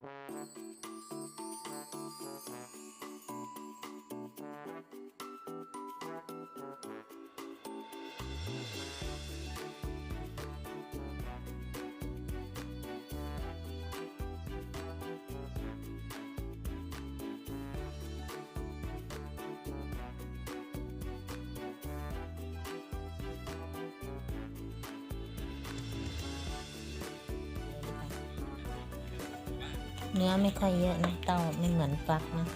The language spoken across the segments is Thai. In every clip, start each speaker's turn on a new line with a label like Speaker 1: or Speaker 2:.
Speaker 1: Thank you. เนื้อไม่ค่อยเยอะนะเต้าไม่เหมือนฟักนะ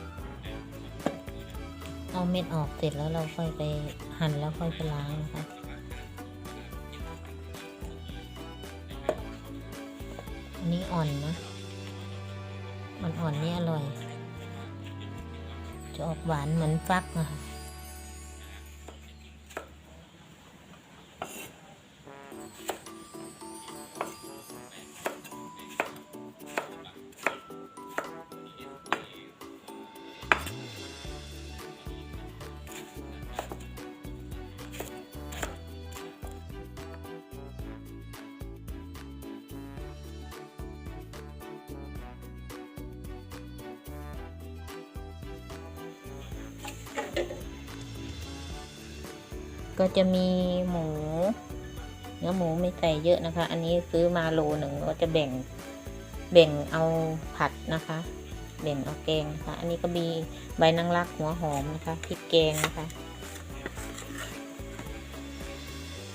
Speaker 1: เอาเม็ดออกเสร็จแล้วเราค่อยไปหั่นแล้วค่อยไปล้างนะคะอันนี้อ่อนนะอ่อนๆนี่อร่อย จะออกหวานเหมือนฟักนะคะ ก็จะมีหมู เนื้อหมูไม่ใส่เยอะนะคะ อันนี้ซื้อมาโลหนึ่งก็จะแบ่งแบ่งเอาผัดนะคะ แบ่งเอาแกงนะคะ อันนี้ก็มีใบนางรักหัวหอมนะคะพริกแกงนะคะ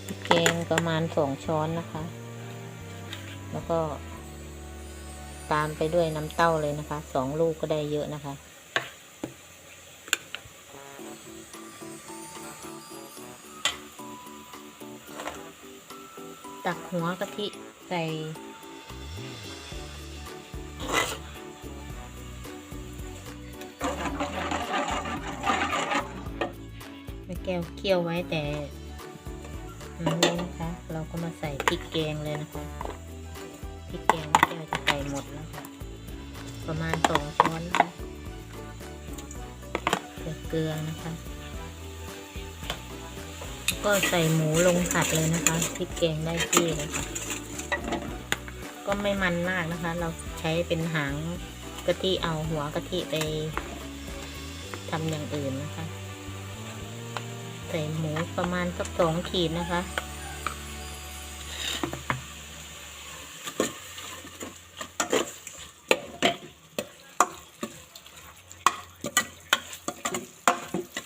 Speaker 1: พริกแกงประมาณสองช้อนนะคะ แล้วก็ตามไปด้วยน้ำเต้าเลยนะคะสองลูกก็ได้เยอะนะคะ ตักหัวกะทิใส่แม่แก้วเคี่ยวไว้แต่น้ำนี้นะคะ เราก็มาใส่พริกแกงเลยนะคะพริกแกงแม่แก้วจะใส่หมดแล้วค่ะ ประมาณสองช้อนนะคะเกลือนะคะ ก็ใส่หมูลงผัดเลยนะคะพริกแกงได้ที่เลยค่ะ ก็ไม่มันมากนะคะ เราใช้เป็นหางกะทิเอาหัวกะทิไปทำอย่างอื่นนะคะ ใส่หมูประมาณสักสองขีดนะคะ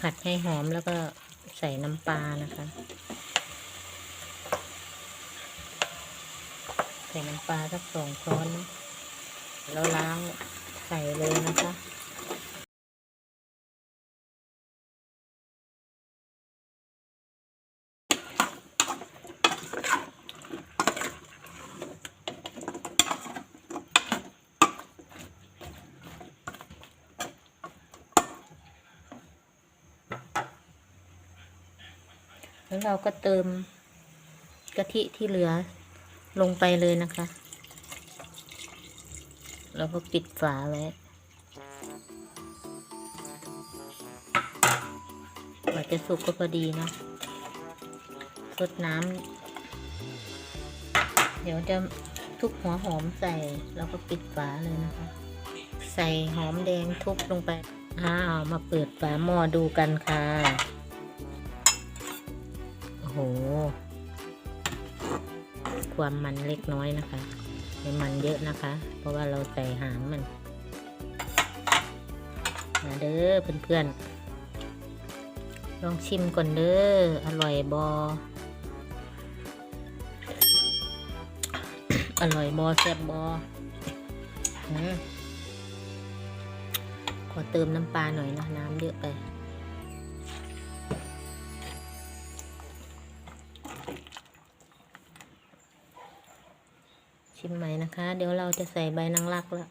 Speaker 1: ผัดให้หอมแล้วก็ ใส่น้ำปลานะคะ ใส่น้ำปลาสักสองช้อนแล้วล้างใส่เลยนะคะ แล้วเราก็เติมกะทิที่เหลือลงไปเลยนะคะเราก็ปิดฝาไว้กว่าจะสุกก็พอดีนะสดน้ำ เดี๋ยวจะทุบหัวหอมใส่ แล้วก็ปิดฝาเลยนะคะ ใส่หอมแดงทุบลงไป อ้าว มาเปิดฝาหม้อดูกันค่ะ โห ความมันเล็กน้อยนะคะไม่มันเยอะนะคะ เพราะว่าเราใส่หางมันมาเด้อเพื่อนๆ ลองชิมก่อนเด้อ อร่อยบอ อร่อยบอแซ่บบอขอเติมน้ำปลาหน่อยนะ น้ำเยอะไป ชิมใหม่นะคะ เดี๋ยวเราจะใส่ใบนางรักแล้ว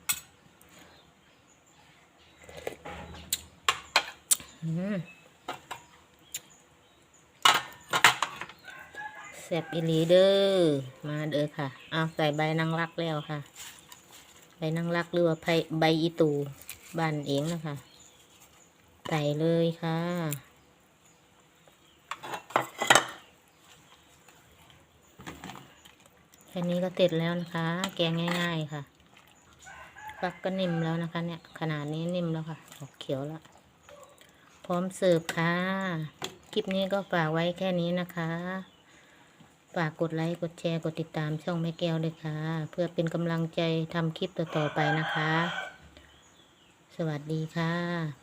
Speaker 1: แซ่บอีหลีเด้อมาเด้อค่ะ เอาใส่ใบนางรักแล้วค่ะ ใบนางรักหรือว่าใบใบอีตูบ้านเองนะคะ ใส่เลยค่ะ แค่นี้ก็เสร็จแล้วนะคะ แกงง่าย ๆค่ะฟักก็นิ่มแล้วนะคะ เนี่ย ขนาดนี้นิ่มแล้วค่ะออกเขียวแล้ว พร้อมเสิร์ฟค่ะ คลิปนี้ก็ฝากไว้แค่นี้นะคะ ฝากกดไลค์ กดแชร์ กดติดตามช่องแม่แก้วเลยค่ะ เพื่อเป็นกำลังใจทำคลิปต่อๆไปนะคะ สวัสดีค่ะ